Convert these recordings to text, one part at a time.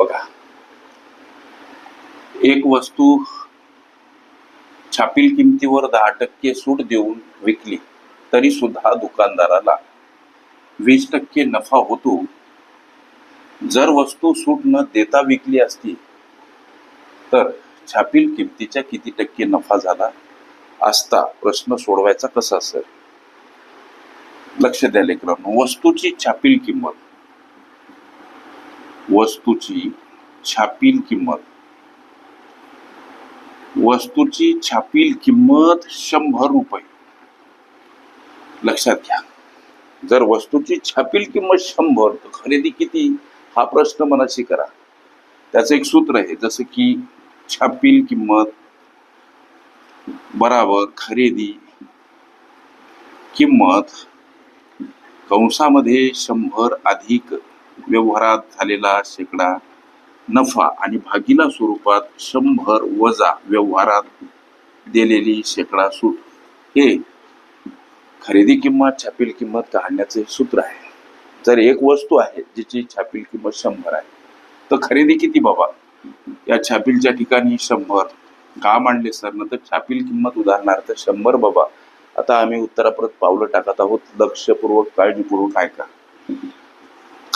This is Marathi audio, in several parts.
बघा. एक वस्तू छापील किमतीवर दहा टक्के सूट देऊन विकली तरी सुद्धा दुकानदाराला वीस टक्के नफा होतो. जर वस्तू सूट न देता विकली असती तर छापील किमतीच्या किती टक्के नफा झाला असता प्रश्न सोडवायचा कसा सर? लक्ष द्या लेकरांनो. वस्तूची छापील किंमत वस्तूची छापील किंमत. वस्तूची छापील किंमत शंभर रुपये. लक्षात घ्या. जर वस्तूची छापील किंमत शंभर तर खरेदी किती? हा प्रश्न मनाशी करा. त्याचं एक सूत्र आहे जसं की छापील किंमत बराबर खरेदी किंमत कंसामध्ये शंभर अधिक व्यवहारात झालेला शेकडा नफा आणि भागीला स्वरूपात शंभर वजा व्यवहारात दिलेली शेकडा सूट. हे खरेदी किंमत छापील किंमत काढण्याचे सूत्र आहे. जर एक वस्तू आहे जिची छापील किंमत शंभर आहे तर खरेदी किती बाबा? या छापीलच्या ठिकाणी शंभर. का मांडले सर? नंतर छापील किंमत उदाहरणार्थ शंभर बाबा. आता आम्ही उत्तराप्रत पावलं टाकत आहोत. लक्षपूर्वक काळजीपूर्वक ऐका.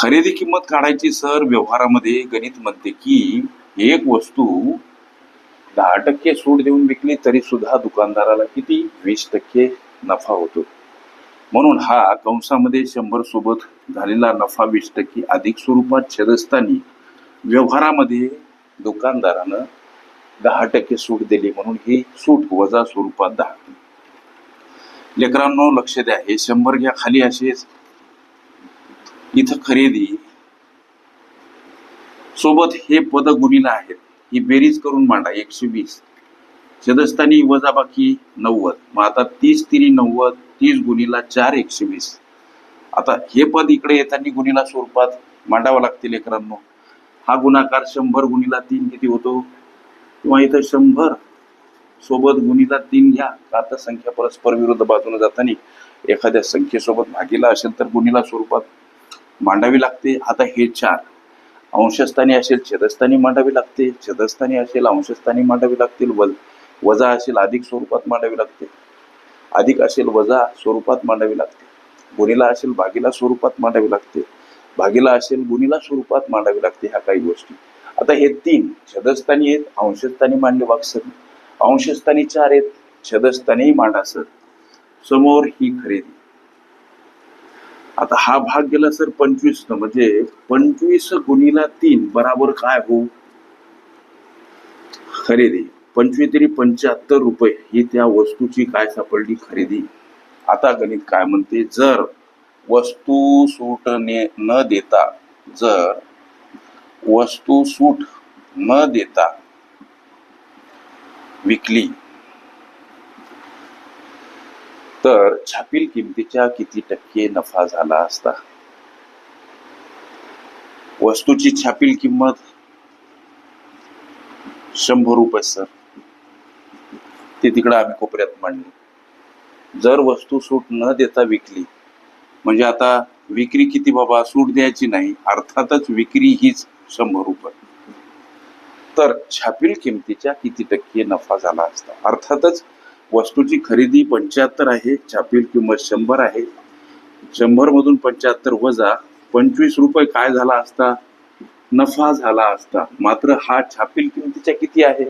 खरेदी किंमत काढायची सर व्यवहारामध्ये गणित म्हणते की एक वस्तू दहा टक्के सूट देऊन विकली तरी सुद्धा दुकानदाराला किती? वीस टक्के नफा होतो. म्हणून हा कंसामध्ये शंभर सोबत झालेला नफा वीस टक्के अधिक स्वरूपात छेदस्थानी व्यवहारामध्ये दुकानदारानं दहा टक्के सूट दिली म्हणून ही सूट वजा स्वरूपात दहा. लेकरांनो लक्ष द्या. हे शंभर घ्या. खाली असेच इथं खरेदी. सोबत हे पद गुणीला आहेत. ही बेरीज करून मांडा एकशे वीस. छेदस्थानी वजाबाकी नव्वद. मग आता तीस तिरी नव्वद तीस गुणीला चार एकशे वीस. आता हे पद इकडे येताना गुणीला स्वरूपात मांडावं लागतील लेकरांनो. हा गुणाकार शंभर गुणीला तीन किती होतो? किंवा इथं शंभर सोबत गुणीला तीन घ्या. का आता संख्या परस्पर विरुद्ध बाजूने जाताना एखाद्या संख्येसोबत भागीला असेल तर गुणीला स्वरूपात मांडावी लागते. आता हे चार. अंशस्थानी असेल छेदस्थानी मांडावी लागते. छेदस्थानी असेल अंशस्थानी मांडावी लागतील. वज वजा असेल अधिक स्वरूपात मांडावी लागते. अधिक असेल वजा स्वरूपात मांडावी लागते. गुणीला असेल भागीला स्वरूपात मांडावी लागते. भागीला असेल गुणीला स्वरूपात मांडावी लागते ह्या काही गोष्टी. आता हे तीन छदस्थानी आहेत अंशस्थानी मांडले वागसर अंशस्थानी चार आहेत छदस्थानी मांडासर समोर ही खरेदी. आता हा भाग गेला सर पंचवीस न म्हणजे पंचवीस गुणीला तीन बराबर काय हो? खरेदी. पंचवीस तरी पंच्याहत्तर रुपये. ही त्या वस्तूची काय सापडली? खरेदी. आता गणित काय म्हणते? जर वस्तू सूट ने न देता जर वस्तू सूट न देता विकली तर छापील किमतीच्या किती टक्के नफा झाला असता? वस्तूची छापील किंमत? शंभर रुपये सर. ते तिकडं आम्ही कोपऱ्यात मांडले. जर वस्तू सूट न देता विकली म्हणजे आता विक्री किती बाबा सूट द्यायची नाही अर्थातच विक्री हीच शंभर रुपये. तर छापील किमतीच्या किती टक्के नफा झाला असता? अर्थातच वस्तूची खरेदी पंच्याहत्तर आहे छापील किंमत शंभर आहे. शंभर मधून पंच्याहत्तर वजा पंचवीस रुपये काय झाला असता? नफा झाला असता. मात्र हा छापील किमतीच्या किती आहे?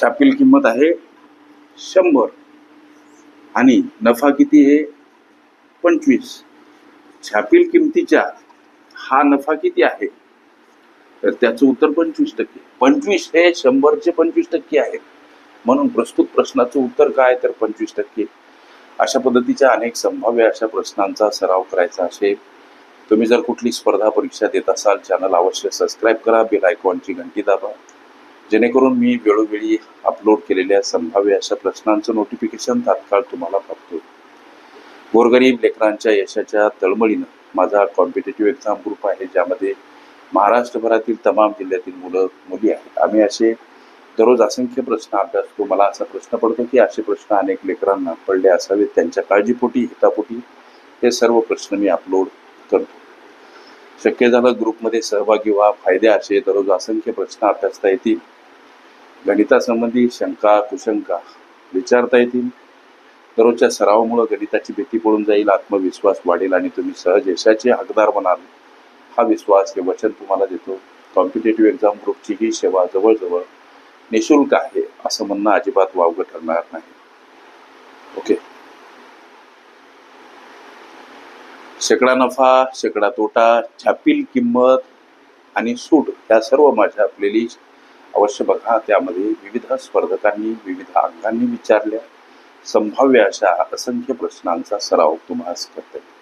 छापील किंमत आहे शंभर. आणि नफा किती आहे? पंचवीस. छापील किमतीच्या हा नफा किती आहे? तर त्याचं उत्तर पंचवीस टक्के. पंचवीस हे शंभरचे पंचवीस टक्के आहे. म्हणून प्रस्तुत प्रश्नाचं उत्तर काय? तर पंचवीस टक्के. अशा पद्धतीच्या अनेक संभाव्य अशा प्रश्नांचा सराव करायचा असेल तुम्ही जर कुठली स्पर्धा परीक्षा देत असाल चॅनल अवश्य सबस्क्राईब करा बेल आयकॉनची घंटी दाबा. जेणेकरून मी वेळोवेळी अपलोड केलेल्या संभाव्य अशा प्रश्नांचं नोटिफिकेशन तात्काळ तुम्हाला प्राप्त होईल गोरगरीब लेकरांच्या यशाच्या तळमळीनं माझा कॉम्पिटेटिव्ह एक्झाम ग्रुप आहे ज्यामध्ये महाराष्ट्रभरातील तमाम जिल्ह्यातील मुलं मुली आहेत. आम्ही असे दररोज असंख्य प्रश्न अभ्यासतो मला असा प्रश्न पडतो की असे प्रश्न अनेक लेकरांना पडले असावेत. त्यांच्या काळजीपोटी हितापोटी हे सर्व प्रश्न मी अपलोड करतो. शक्य झालं ग्रुपमध्ये सहभागी व्हा. फायदे असे दररोज असंख्य प्रश्न अभ्यासता येतील. गणितासंबंधी शंका कुशंका विचारता येतील. दररोजच्या सरावामुळे गणिताची भीती पडून जाईल आत्मविश्वास वाढेल आणि तुम्ही सहज यशाचे हकदार बनाल. हा विश्वास हे वचन तुम्हाला देतो. कॉम्पिटेटिव्ह एक्झाम ग्रुपची ही सेवा जवळजवळ निशुल्क आहे असं म्हणणं अजिबात वावगं ठरणार नाही. ओके शेकडा नफा शेकडा तोटा छापील किंमत आणि सूट या सर्व माझ्या आपलेली अवश्य बघा. त्यामध्ये विविध स्पर्धकांनी विविध अंगांनी विचारल्या. संभाव्य अशा असंख्य प्रश्नांचा सराव तुम्हाला करता. येईल